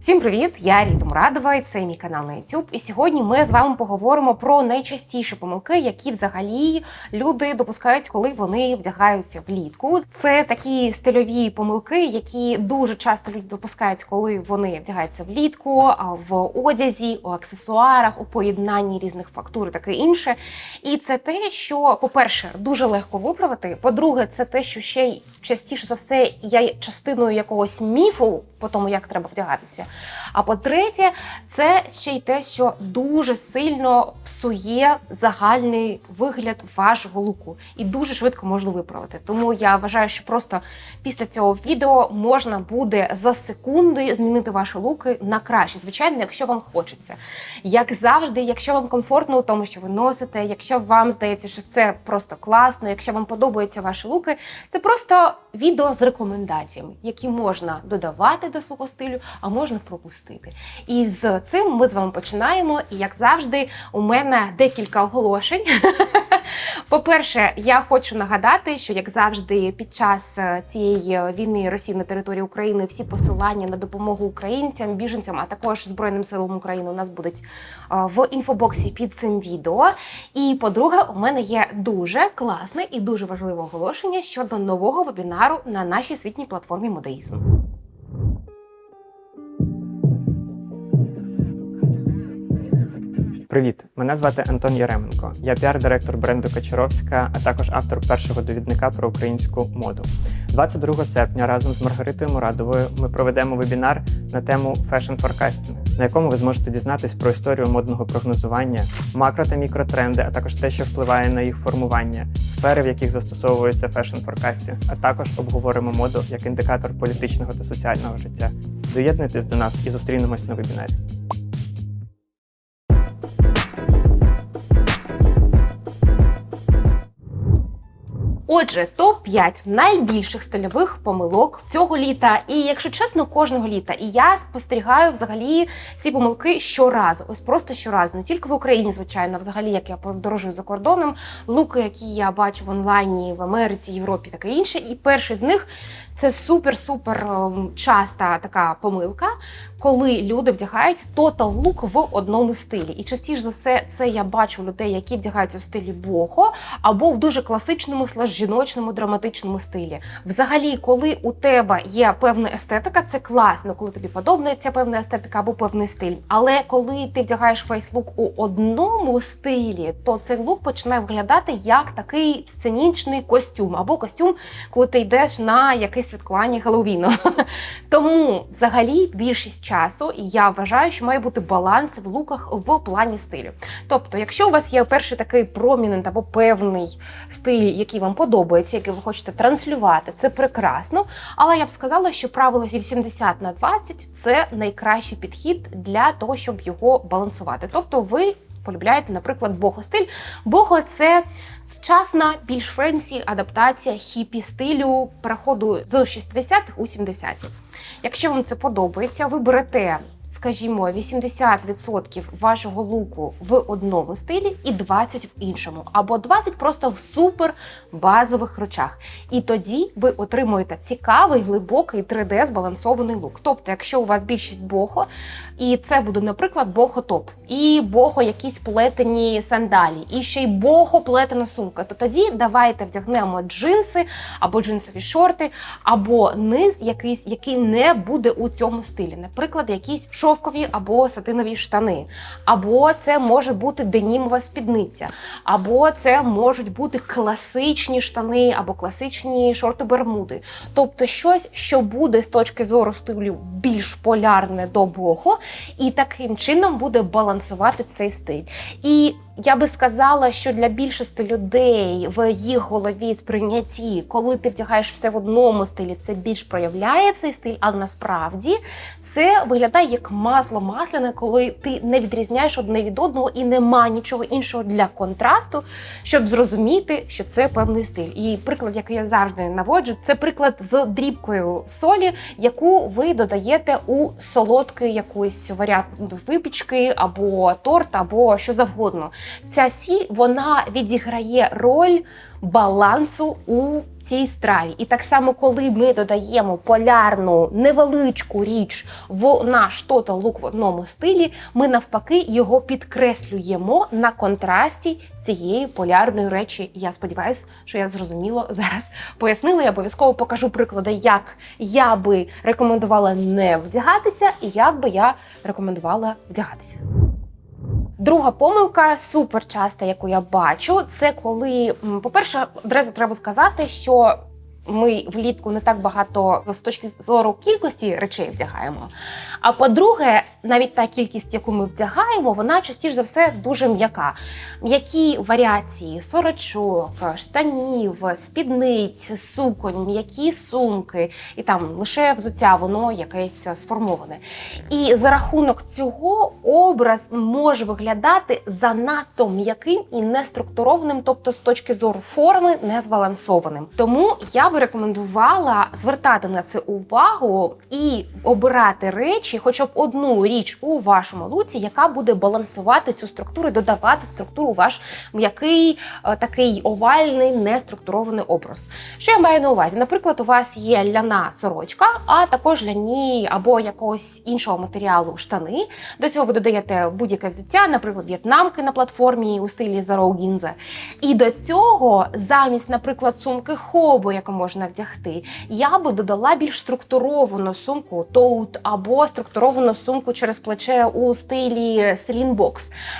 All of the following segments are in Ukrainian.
Всім привіт! Я Ріта Мурадова, і це мій канал на YouTube. І сьогодні ми з вами поговоримо про найчастіші помилки, які взагалі люди допускають, коли вони вдягаються влітку. Це такі стильові помилки, які дуже часто люди допускають, коли вони вдягаються влітку, в одязі, у аксесуарах, у поєднанні різних фактур, і таке інше. І це те, що, по-перше, дуже легко виправити. По-друге, це те, що ще й частіше за все є частиною якогось міфу по тому, як треба вдягатися. А по-третє, це ще й те, що дуже сильно псує загальний вигляд вашого луку і дуже швидко можна виправити. Тому я вважаю, що просто після цього відео можна буде за секунди змінити ваші луки на краще. Звичайно, якщо вам хочеться. Як завжди, якщо вам комфортно у тому, що ви носите, якщо вам здається, що це просто класно, якщо вам подобаються ваші луки, це просто відео з рекомендаціями, які можна додавати до свого стилю, а можна пропустити. І з цим ми з вами починаємо. І як завжди, у мене декілька оголошень. По-перше, я хочу нагадати, що як завжди, під час е, цієї війни Росії на території України всі посилання на допомогу українцям, біженцям, а також Збройним силам України у нас будуть е, в інфобоксі під цим відео. І по-друге, у мене є дуже класне і дуже важливе оголошення щодо нового вебінару на нашій світній платформі Модеїзм. Привіт, мене звати Антон Яременко. Я піар-директор бренду Качаровська, а також автор першого довідника про українську моду. 22 серпня разом з Маргаритою Мурадовою ми проведемо вебінар на тему Fashion Forecasting, на якому ви зможете дізнатись про історію модного прогнозування, макро та мікротренди, а також те, що впливає на їх формування, сфери, в яких застосовується Fashion Forecasting, а також обговоримо моду як індикатор політичного та соціального життя. Доєднуйтесь до нас і зустрінемось на вебінарі. Отже, топ 5 найбільших стильових помилок цього літа. І якщо чесно, кожного літа. І я спостерігаю взагалі ці помилки щоразу. Ось просто щоразу. Не тільки в Україні, звичайно, взагалі, як я подорожую за кордоном, луки, які я бачу в онлайні, в Америці, Європі, таке інше. І перший з них це супер-супер ем, часта така помилка, коли люди вдягають тотал лук в одному стилі. І частіше за все, це я бачу людей, які вдягаються в стилі бохо або в дуже класичному слаж жіночному драматичному стилі. Взагалі, коли у тебе є певна естетика, це класно, коли тобі подобається певна естетика або певний стиль. Але коли ти вдягаєш фейслук у одному стилі, то цей лук починає виглядати як такий сценічний костюм, або костюм, коли ти йдеш на якесь святкування Хеллоуіну. Тому, взагалі, більшість часу я вважаю, що має бути баланс в луках в плані стилю. Тобто, якщо у вас є перший такий промінент або певний стиль, який вам подобається, який ви хочете транслювати, це прекрасно. Але я б сказала, що правило 80 на 20 це найкращий підхід для того, щоб його балансувати. Тобто, ви полюбляєте, наприклад, бохо стиль. Бохо це сучасна, більш френсі адаптація хіпі стилю переходу з 60-х у 70-ті. Якщо вам це подобається, ви берете скажімо, 80% вашого луку в одному стилі і 20% в іншому, або 20% просто в супер базових речах. І тоді ви отримуєте цікавий, глибокий 3D збалансований лук. Тобто, якщо у вас більшість бохо, і це буде, наприклад, бохо топ, і бохо якісь плетені сандалі, і ще й бохо плетена сумка, то тоді давайте вдягнемо джинси або джинсові шорти, або низ якийсь, який не буде у цьому стилі. Наприклад, якісь шовкові або сатинові штани, або це може бути денімова спідниця, або це можуть бути класичні штани, або класичні шорти бермуди. Тобто щось, що буде з точки зору стилю більш полярне до бого, і таким чином буде балансувати цей стиль. І я би сказала, що для більшості людей в їх голові сприйнятті, коли ти вдягаєш все в одному стилі, це більш проявляє цей стиль, але насправді це виглядає як масло масляне, коли ти не відрізняєш одне від одного і нема нічого іншого для контрасту, щоб зрозуміти, що це певний стиль. І приклад, який я завжди наводжу, це приклад з дрібкою солі, яку ви додаєте у солодкий якийсь варіант випічки або торт, або що завгодно. Ця сіль вона відіграє роль балансу у цій страві. І так само, коли ми додаємо полярну невеличку річ в наш тотал лук в одному стилі, ми навпаки його підкреслюємо на контрасті цієї полярної речі. Я сподіваюся, що я зрозуміло зараз пояснила. Я обов'язково покажу приклади, як я би рекомендувала не вдягатися, і як би я рекомендувала вдягатися. Друга помилка, супер часта, яку я бачу, це коли, по-перше, одразу треба сказати, що ми влітку не так багато з точки зору кількості речей вдягаємо. А по-друге, навіть та кількість, яку ми вдягаємо, вона частіше за все дуже м'яка. М'які варіації сорочок, штанів, спідниць, суконь, м'які сумки, і там лише взуття, воно якесь сформоване. І за рахунок цього образ може виглядати занадто м'яким і неструктурованим, тобто з точки зору форми не збалансованим. Тому я би рекомендувала звертати на це увагу і обирати речі, хоча б одну річ у вашому луці, яка буде балансувати цю структуру, додавати структуру ваш м'який, е, такий овальний, неструктурований образ. Що я маю на увазі? Наприклад, у вас є ляна сорочка, а також ляні або якогось іншого матеріалу штани. До цього ви додаєте будь-яке взуття, наприклад, в'єтнамки на платформі у стилі Zero Ginza. І до цього, замість, наприклад, сумки хобо, яку можна вдягти, я би додала більш структуровану сумку тоут або структуровану сумку через плече у стилі Box.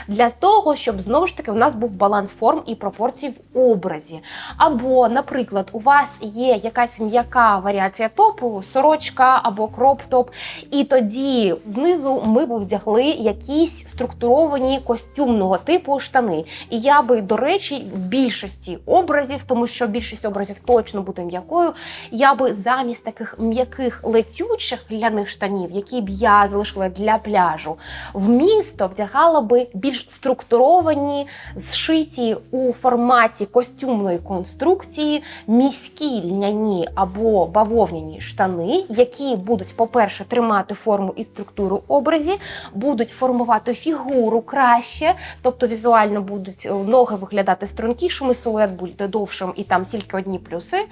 Для того, щоб знову ж таки у нас був баланс форм і пропорцій в образі. Або, наприклад, у вас є якась м'яка варіація топу, сорочка або кроп-топ, і тоді знизу ми б вдягли якісь структуровані костюмного типу штани. І я би, до речі, в більшості образів, тому що більшість образів точно буде м'якою, я би замість таких м'яких летючих ляних штанів, які б я залишила для пляжу, в місто вдягала би більш структуровані, зшиті у форматі костюмної конструкції міські льняні або бавовняні штани, які будуть, по-перше, тримати форму і структуру образі, будуть формувати фігуру краще, тобто візуально будуть е, ноги виглядати стрункішими, силует буде довшим і там тільки одні плюси.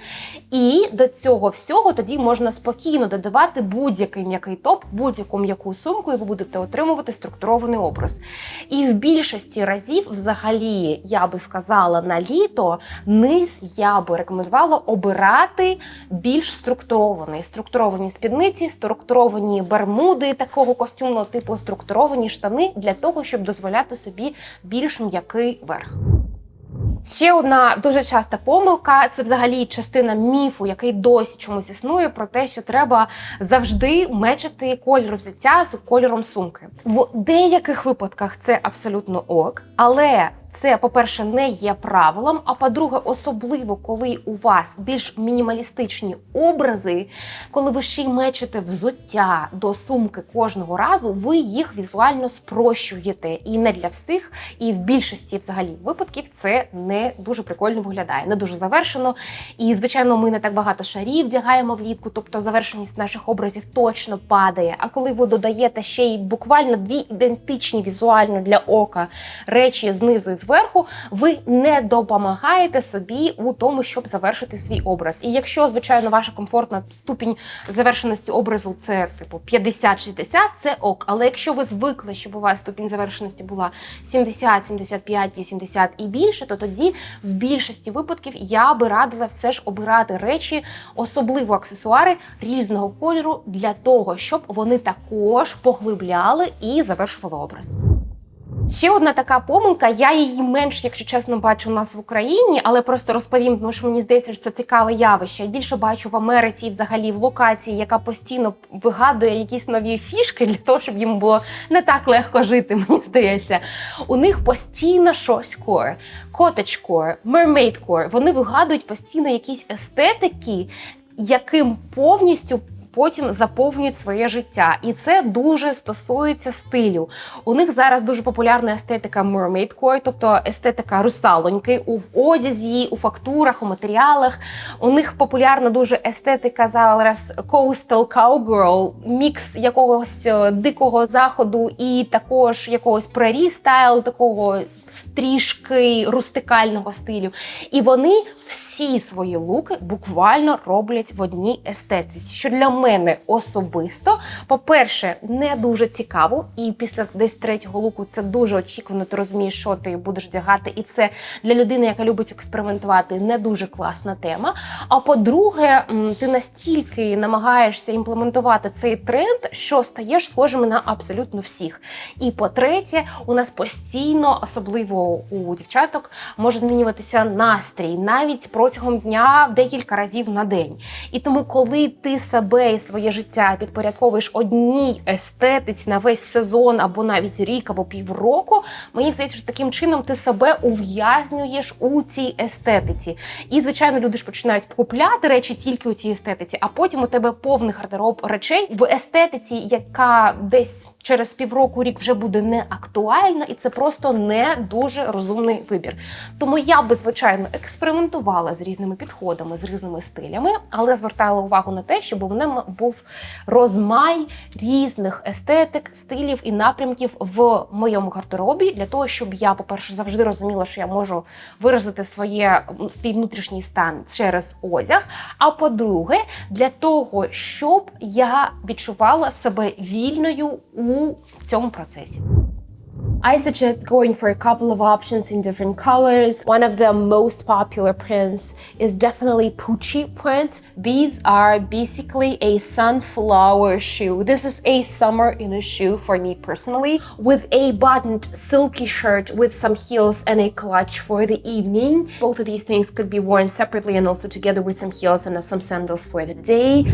І до цього всього тоді можна спокійно додавати будь-який м'який топ, будь-яку м'яку сумку, і ви будете отримувати структурований образ. І в більшості разів, взагалі, я би сказала на літо, низ я би рекомендувала обирати більш структурований. Структуровані спідниці, структуровані бермуди такого костюмного типу, структуровані штани для того, щоб дозволяти собі більш м'який верх. Ще одна дуже часта помилка це взагалі частина міфу, який досі чомусь існує, про те, що треба завжди мечити кольор взуття з кольором сумки. В деяких випадках це абсолютно ок, але це, по-перше, не є правилом. А по-друге, особливо коли у вас більш мінімалістичні образи, коли ви ще й мечите взуття до сумки кожного разу, ви їх візуально спрощуєте. І не для всіх, і в більшості взагалі випадків це не дуже прикольно виглядає, не дуже завершено. І звичайно, ми не так багато шарів вдягаємо влітку, тобто завершеність наших образів точно падає. А коли ви додаєте ще й буквально дві ідентичні візуально для ока речі знизу зверху, ви не допомагаєте собі у тому, щоб завершити свій образ. І якщо, звичайно, ваша комфортна ступінь завершеності образу це типу 50-60, це ок. Але якщо ви звикли, щоб у вас ступінь завершеності була 70, 75, 80 і більше, то тоді в більшості випадків я би радила все ж обирати речі, особливо аксесуари різного кольору, для того, щоб вони також поглибляли і завершували образ. Ще одна така помилка. Я її менш, якщо чесно, бачу у нас в Україні, але просто розповім, тому що мені здається, що це цікаве явище. Я більше бачу в Америці і взагалі в локації, яка постійно вигадує якісь нові фішки для того, щоб їм було не так легко жити. Мені здається, у них постійно щось core. Cottagecore, mermaidcore. Вони вигадують постійно якісь естетики, яким повністю потім заповнюють своє життя. І це дуже стосується стилю. У них зараз дуже популярна естетика mermaidcore, тобто естетика русалоньки у одязі, у фактурах, у матеріалах. У них популярна дуже естетика зараз coastal cowgirl, мікс якогось е, дикого заходу і також якогось прері стайл, такого трішки рустикального стилю. І вони всі свої луки буквально роблять в одній естетиці, що для мене особисто, по-перше, не дуже цікаво, і після десь третього луку це дуже очікувано. Ти розумієш, що ти будеш вдягати, і це для людини, яка любить експериментувати, не дуже класна тема. А по-друге, ти настільки намагаєшся імплементувати цей тренд, що стаєш схожими на абсолютно всіх. І по-третє, у нас постійно, особливо у дівчаток, може змінюватися настрій навіть протягом дня декілька разів на день. І тому, коли ти себе і своє життя підпорядковуєш одній естетиці на весь сезон, або навіть рік, або півроку, мені здається, що таким чином ти себе ув'язнюєш у цій естетиці. І звичайно, люди ж починають купляти речі тільки у цій естетиці, а потім у тебе повний гардероб речей в естетиці, яка десь через півроку рік вже буде не актуальна, і це просто не дуже розумний вибір. Тому я би звичайно експериментувала з різними підходами, з різними стилями, але звертала увагу на те, щоб у мене був розмай різних естетик, стилів і напрямків в моєму гардеробі для того, щоб я, по-перше, завжди розуміла, що я можу виразити своє свій внутрішній стан через одяг. А по-друге, для того, щоб я відчувала себе вільною у цьому процесі. I suggest going for a couple of options in different colors. One of the most popular prints is definitely Pucci print. These are basically a sunflower shoe. This is a summer in a shoe for me personally, with a buttoned silky shirt with some heels and a clutch for the evening. Both of these things could be worn separately and also together with some heels and some sandals for the day.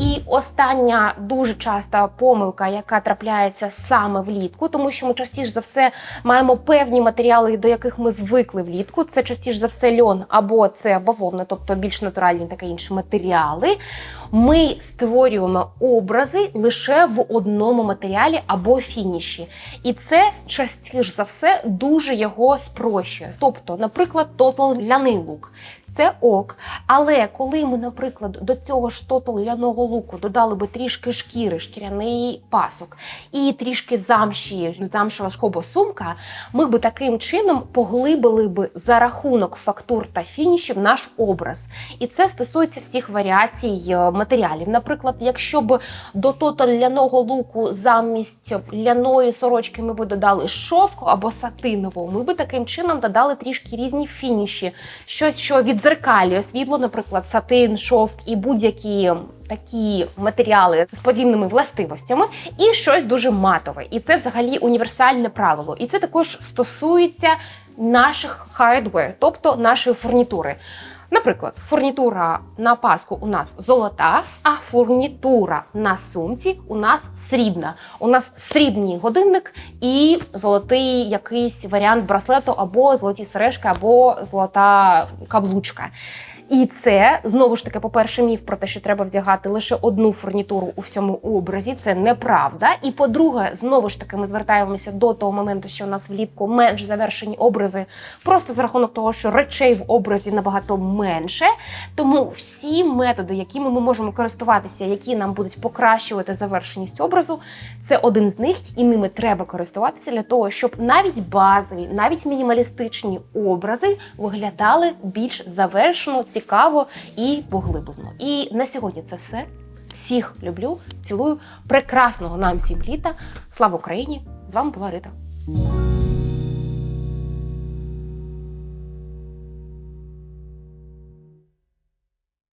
І остання дуже часта помилка, яка трапляється саме влітку, тому що ми частіше за все маємо певні матеріали, до яких ми звикли влітку. Це частіше за все льон або це бавовна, тобто більш натуральні такі інші матеріали. Ми створюємо образи лише в одному матеріалі або фініші. І це частіше за все дуже його спрощує. Тобто, наприклад, Total ляний лук. Це ок. Але коли ми, наприклад, до цього ж ляного луку додали би трішки шкіри, шкіряний пасок і трішки замші, замшева шкобосумка, ми би таким чином поглибили би за рахунок фактур та фінішів наш образ. І це стосується всіх варіацій е, матеріалів. Наприклад, якщо б до тотал ляного луку замість ляної сорочки ми би додали шовку або сатинову, ми би таким чином додали трішки різні фініші, щось, що відзеркалює світло, наприклад, сатин, шовк і будь-які. Такі матеріали з подібними властивостями, і щось дуже матове. І це взагалі універсальне правило. І це також стосується наших хардвер, тобто нашої фурнітури. Наприклад, фурнітура на паску у нас золота, а фурнітура на сумці у нас срібна. У нас срібний годинник і золотий якийсь варіант браслету, або золоті сережки, або золота каблучка. І це знову ж таки, по-перше, міф про те, що треба вдягати лише одну фурнітуру у всьому образі. Це неправда. І по-друге, знову ж таки, ми звертаємося до того моменту, що у нас влітку менш завершені образи, просто за рахунок того, що речей в образі набагато менше. Тому всі методи, якими ми можемо користуватися, які нам будуть покращувати завершеність образу, це один з них, і ними треба користуватися для того, щоб навіть базові, навіть мінімалістичні образи виглядали більш завершено, цікаво і поглиблено. І на сьогодні це все. Всіх люблю, цілую. Прекрасного нам всім літа. Слава Україні! З вами була Рита.